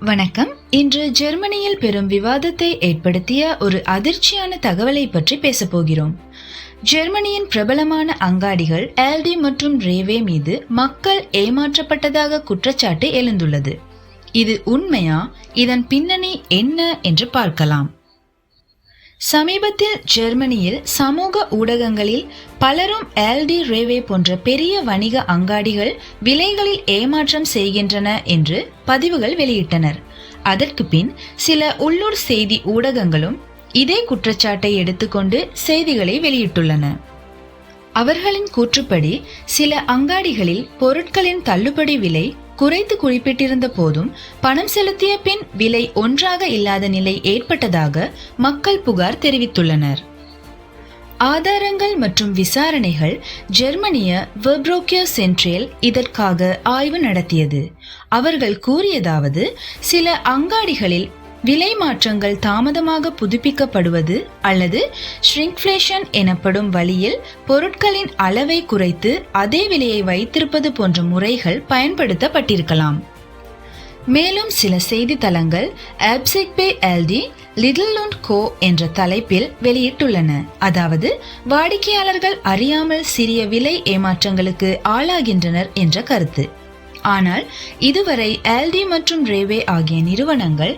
வணக்கம். இன்று ஜெர்மனியில் பெரும் விவாதத்தை ஏற்படுத்திய ஒரு அதிர்ச்சியான தகவலை பற்றி பேசப்போகிறோம் ஜெர்மனியின் பிரபலமான அங்காடிகள் ஆல்டி மற்றும் ரேவே மீது மக்கள் ஏமாற்றப்பட்டதாக குற்றச்சாட்டு எழுந்துள்ளது. இது உண்மையா? இதன் பின்னணி என்ன என்று பார்க்கலாம். சமீபத்தில் ஜெர்மனியில் சமூக ஊடகங்களில் பலரும் எல்டி ரேவே போன்ற பெரிய வணிக அங்காடிகள் விலைகளில் ஏமாற்றம் செய்கின்றன என்று பதிவுகள் வெளியிட்டனர். அதற்கு பின் சில உள்ளூர் செய்தி ஊடகங்களும் இதே குற்றச்சாட்டை எடுத்துக்கொண்டு செய்திகளை வெளியிட்டுள்ளன. அவர்களின் கூற்றுப்படி சில அங்காடிகளில் பொருட்களின் தள்ளுபடி விலை குறைத்து குறிப்பிட்டிருந்த போதும் பணம் செலுத்திய பின் விலை ஒன்றாக இல்லாத நிலை ஏற்பட்டதாக மக்கள் புகார் தெரிவித்துள்ளனர். ஆதாரங்கள் மற்றும் விசாரணைகள் ஜெர்மனிய வெப்ரோக்கியோ சென்ட்ரேல் இதற்காக ஆய்வு நடத்தியது. அவர்கள் கூறியதாவது சில அங்காடிகளில் விலை மாற்றங்கள் தாமதமாக புதுப்பிக்கப்படுவது அல்லது ஷ்ரிங்க்ஃப்ளேஷன் எனப்படும் வழியில் பொருட்களின் அளவை குறைத்து அதே விலையை வைத்திருப்பது போன்ற முறைகள் பயன்படுத்தப்பட்டிருக்கலாம். மேலும் சில செய்தித்தலங்கள் ஆப்சிக்பே எல்டி லிட்டில் அண்ட் கோ என்ற தலைப்பில் வெளியிட்டுள்ளன. அதாவது வாடிக்கையாளர்கள் அறியாமல் சிறிய விலை ஏமாற்றங்களுக்கு ஆளாகின்றனர் என்ற கருத்து. ஆனால் இதுவரை எல்டி மற்றும் ரேவே ஆகிய நிறுவனங்கள்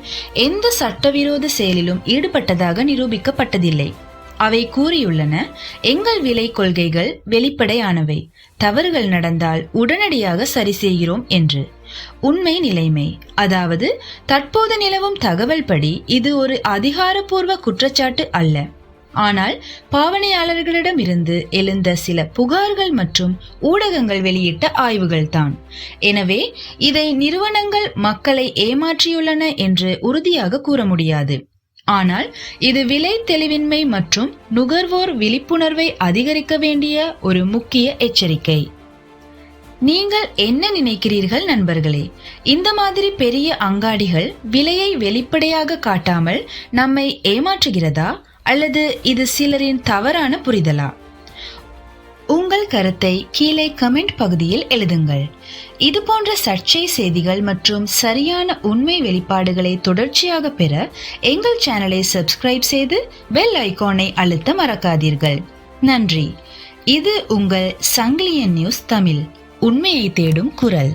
எந்த சட்டவிரோத செயலிலும் ஈடுபட்டதாக நிரூபிக்கப்பட்டதில்லை. அவை கூறியுள்ளன எங்கள் விலை கொள்கைகள் வெளிப்படையானவை. தவறுகள் நடந்தால் உடனடியாக சரி செய்கிறோம் என்று. உண்மை நிலைமை. அதாவது தற்போது நிலவும் தகவல் படி இது ஒரு அதிகாரப்பூர்வ குற்றச்சாட்டு அல்ல. ஆனால் பாவனையாளர்களிடம் இருந்து எழுந்த சில புகார்கள் மற்றும் ஊடகங்கள் வெளியிட்ட ஆய்வுகள் தான் எனவே இதை நிறுவனங்கள் மக்களை ஏமாற்றியுள்ளன என்று உறுதியாக கூற முடியாது. ஆனால் இது விலை தெளிவின்மை மற்றும் நுகர்வோர் விழிப்புணர்வை அதிகரிக்க வேண்டிய ஒரு முக்கிய எச்சரிக்கை. நீங்கள் என்ன நினைக்கிறீர்கள் நண்பர்களே? இந்த மாதிரி பெரிய அங்காடிகள் விலையை வெளிப்படையாக காட்டாமல் நம்மை ஏமாற்றுகிறதா? அல்லது இது சிலரின் தவறான புரிதலா? உங்கள் கருத்தை கீழே கமெண்ட் பகுதியில் எழுதுங்கள். இது போன்ற சர்ச்சை செய்திகள் மற்றும் சரியான உண்மை வெளிப்பாடுகளை தொடர்ச்சியாக பெற எங்கள் சேனலை சப்ஸ்கிரைப் செய்து பெல் ஐகானை அழுத்த மறக்காதீர்கள். நன்றி. இது உங்கள் சங்கிலியன் நியூஸ் தமிழ். உண்மையை தேடும் குரல்.